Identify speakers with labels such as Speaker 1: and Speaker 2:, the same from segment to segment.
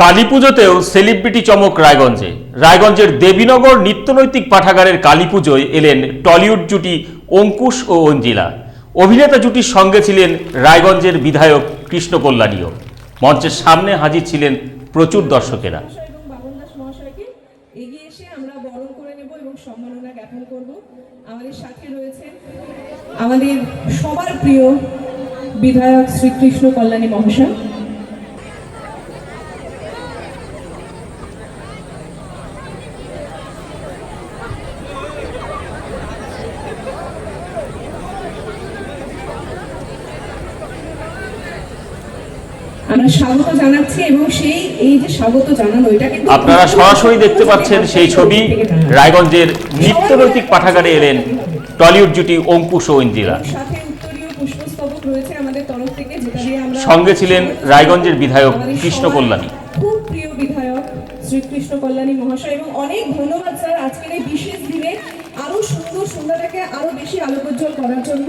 Speaker 1: কালী পুজোতেও সেলিব্রিটি চমক রায়গঞ্জে। রায়গঞ্জের দেবীনগর নিত্যনৈতিক পাঠাগারের কালী পুজোয় এলেন টলিউড জুটি অঙ্কুশ ও অঞ্জিলা। অভিনেতা জুটির সঙ্গে ছিলেন রায়গঞ্জের বিধায়ক কৃষ্ণ কল্যাণীও মঞ্চের সামনে হাজির ছিলেন প্রচুর দর্শকেরা।
Speaker 2: আমাদের সবার প্রিয় বিধায়ক শ্রীকৃষ্ণ কল্যাণী মহাশয়। আমরা স্বাগত জানাচ্ছি এবং সেই এই যে স্বাগত জানানো এটা কিন্তু
Speaker 1: আপনারা সরাসরি দেখতে পাচ্ছেন সেই ছবি রায়গঞ্জের নিত্যনৈতিক পাঠাগারে এলেন টলিউড জুটি অঙ্কুশ ও
Speaker 2: আমরা
Speaker 1: সঙ্গে ছিলেন রায়গঞ্জের বিধায়ক কৃষ্ণ কল্যাণী।
Speaker 2: খুব প্রিয় বিধায়ক শ্রীকৃষ্ণ কল্যাণী মহাশয় এবং অনেক ধন্যবাদ স্যার আজকের এই বিশেষ দিনে আরও সুন্দর সন্ধ্যাটাকে আরও বেশি আলোকোজ্জ্বল করার জন্য।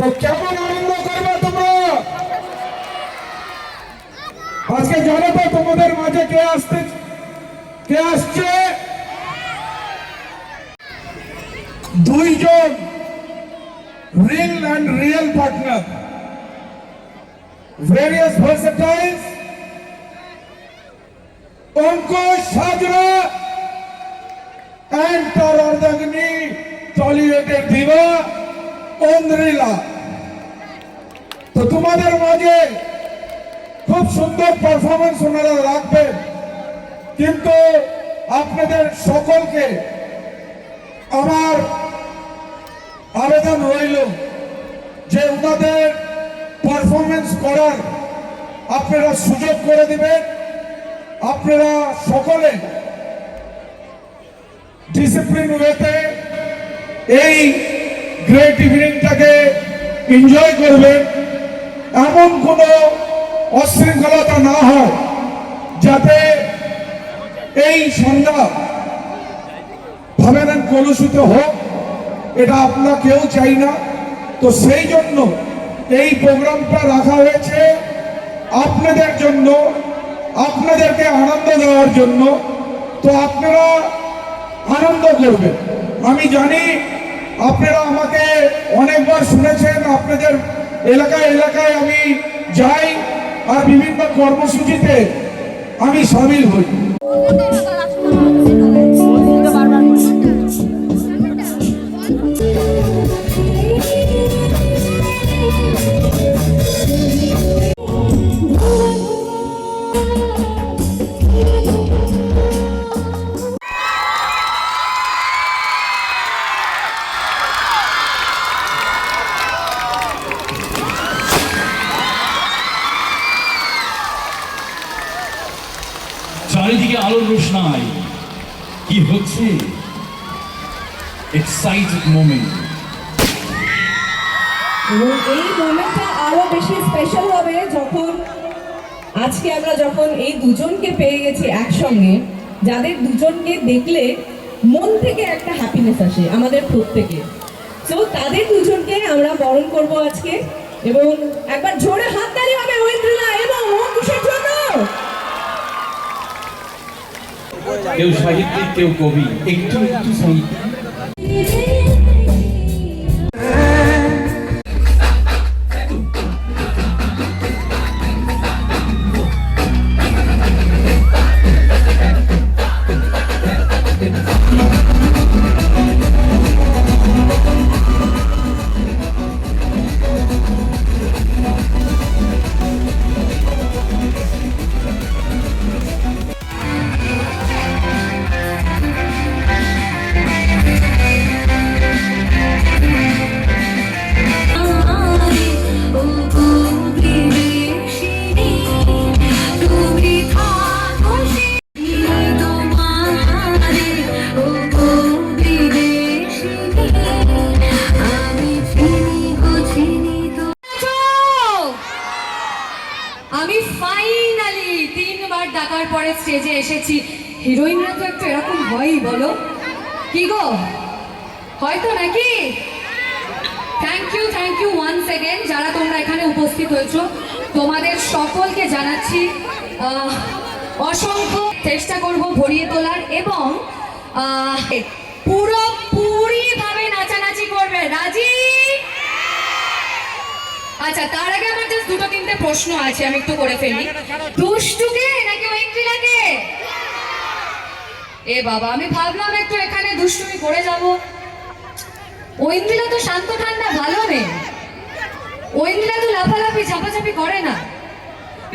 Speaker 3: তো কেমন আনন্দ করবে তোমরা আজকে জানো তো তোমাদের মাঝে কে আসতে কে আসছে দুইজন reel and real partner various versatiles Ankush Hazra and তার অর্ধাগ্নি টলিউডের দিবা অন্দ্রিলা তো তোমাদের মাঝে খুব সুন্দর পারফরমেন্স ওনারা রাখবেন। কিন্তু আপনাদের সকলকে আমার আবেদন রইল যে ওনাদের পারফরমেন্স করার আপনারা সুযোগ করে দিবেন। আপনারা সকলে ডিসিপ্লিন ওয়েতে এই গ্রেট ইভিনিংটাকে এনজয় করবেন। এমন কোনো অশৃঙ্খলতা না হয় যাতে এই সন্ধ্যা ভাবেন কলুষিত হোক, এটা আমরা কেউ চাই না। তো সেই জন্য এই প্রোগ্রামটা রাখা হয়েছে আপনাদের জন্য, আপনাদেরকে আনন্দ দেওয়ার জন্য। তো আপনারা আনন্দ করবেন। আমি জানি আপনারা আমাকে অনেকবার শুনেছেন, আপনাদের এলাকায় এলাকায় আমি যাই আর বিভিন্ন কর্মসূচিতে আমি সামিল হই।
Speaker 4: চারিদিকে আলোর রোশনাই কি হচ্ছে? এক্সাইটেড মোমেন্ট
Speaker 2: এবং এই মোমেন্টটা আরও বেশি স্পেশাল হবে যখন, আজকে আমরা যখন এই দুজনকে পেয়ে গেছি একসঙ্গে, যাদের দুজনকে দেখলে মন থেকে একটা হ্যাপিনেস আসে, আমাদের প্রত্যেকে। তো তাদের দুজনকে আমরা বরণ করব আজকে, এবং একবার জোরে হাততালি হবে ঐন্দ্রিলা এবং অঙ্কুশের জন্য!
Speaker 4: Eu saí do teu covil e tu, tu saí. thank সাহিত্যিক
Speaker 5: হিরোইনরা তো একটু এরকম হয়ই বলো। কি গো? হয়তো নাকি? Thank you thank you one second যারা তোমরা এখানে উপস্থিত হয়েছো। তোমাদের সকলকে জানাচ্ছি অসংখ্য চেষ্টা করব ভরিয়ে তোলার এবং আহ, পুরোপুরি ভাবে নাচানাচি করবে। রাজি? আচ্ছা তার আগে আমার জাস্ট দুটো তিনটে প্রশ্ন আছে, আমি একটু করে ফেলি। দুষ্টুকে নাকি ঐন্দ্রিলাকে এ বাবা, আমি ভাবলাম একটু এখানে দুষ্টুমি করে যাব। ঐন্দ্রিলা তো শান্ত ঠান্ডা, ভালো মেয়ে ঐন্দ্রিলা তো লাফালাফি, ঝাপাঝাপি করে না।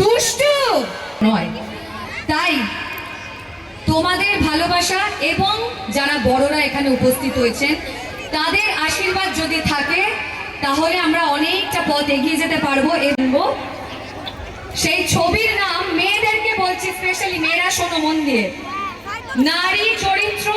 Speaker 5: দুষ্টু নয়। তাই তোমাদের ভালোবাসা এবং যারা বড়রা এখানে উপস্থিত হয়েছেন, তাদের আশীর্বাদ যদি থাকে তাহলে আমরা অনেকটা পথ এগিয়ে যেতে পারব। এবং সেই ছবির নাম মেয়েদেরকে বলছি স্পেশালি মেয়েরা শোনো মন দিয়ে। নারী চরিত্র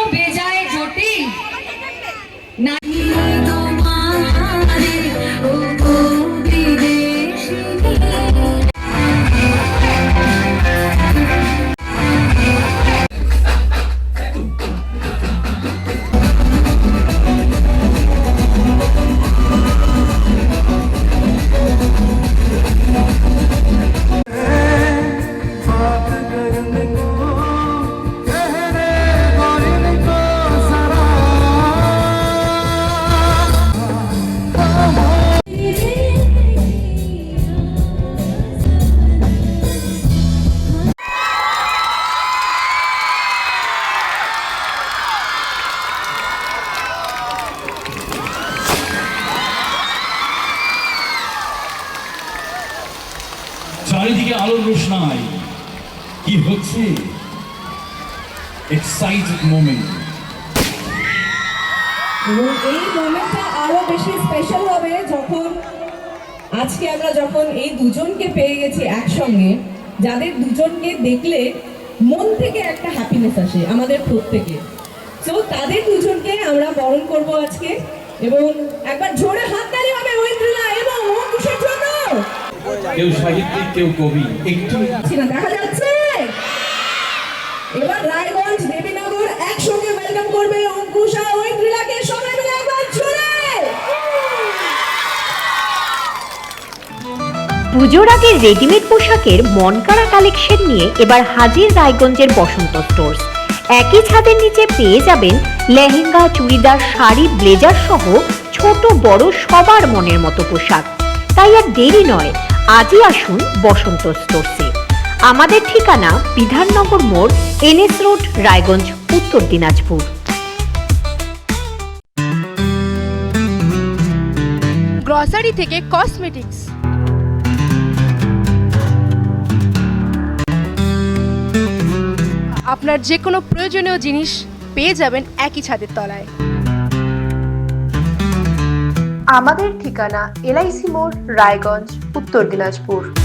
Speaker 4: আলোর রোশনাই কি হচ্ছে এক্সাইটেড মোমেন্ট
Speaker 2: এই মোমেন্টটা আরও বেশি স্পেশাল হবে যখন আজকে আমরা যখন এই দুজনকে পেয়ে গেছি একসঙ্গে, যাদের দুজনকে দেখলে মন থেকে একটা হ্যাপিনেস আসে আমাদের প্রত্যেকে। তো তাদের দুজনকে আমরা বরণ করব আজকে এবং একবার জোরে হাততালি
Speaker 4: কেউ সাহিত্যিক কেউ কবি। একটু
Speaker 2: দেখা যাচ্ছে। এবার রায়গঞ্জ দেবীনগর একসঙ্গে ওয়েলকাম করবে অঙ্কুশ ঐন্দ্রিলাকে সবাই মিলে একবার জোরে।
Speaker 6: পুজোর আগে রেডিমেড পোশাকের মনকাড়া কালেকশন নিয়ে এবার হাজির রায়গঞ্জের বসন্ত স্টোর্স একই ছাদের নিচে পেয়ে যাবেন লেহেঙ্গা চুড়িদার শাড়ি ব্লেজার সহ ছোট বড় সবার মনের মতো পোশাক। তাই আর দেরি নয় আজই আসুন বসন্ত স্টোর্সে আমাদের ঠিকানা বিধাননগর মোড় এনএস রোড রায়গঞ্জ উত্তর দিনাজপুর।
Speaker 7: গ্রসারি থেকে কসমেটিক্স আপনার যে কোনো প্রয়োজনীয় জিনিস পেয়ে যাবেন একই ছাদের তলায়।
Speaker 8: আমাদের ঠিকানা এলআইসি মোড় রায়গঞ্জ। উত্তর দিনাজপুর।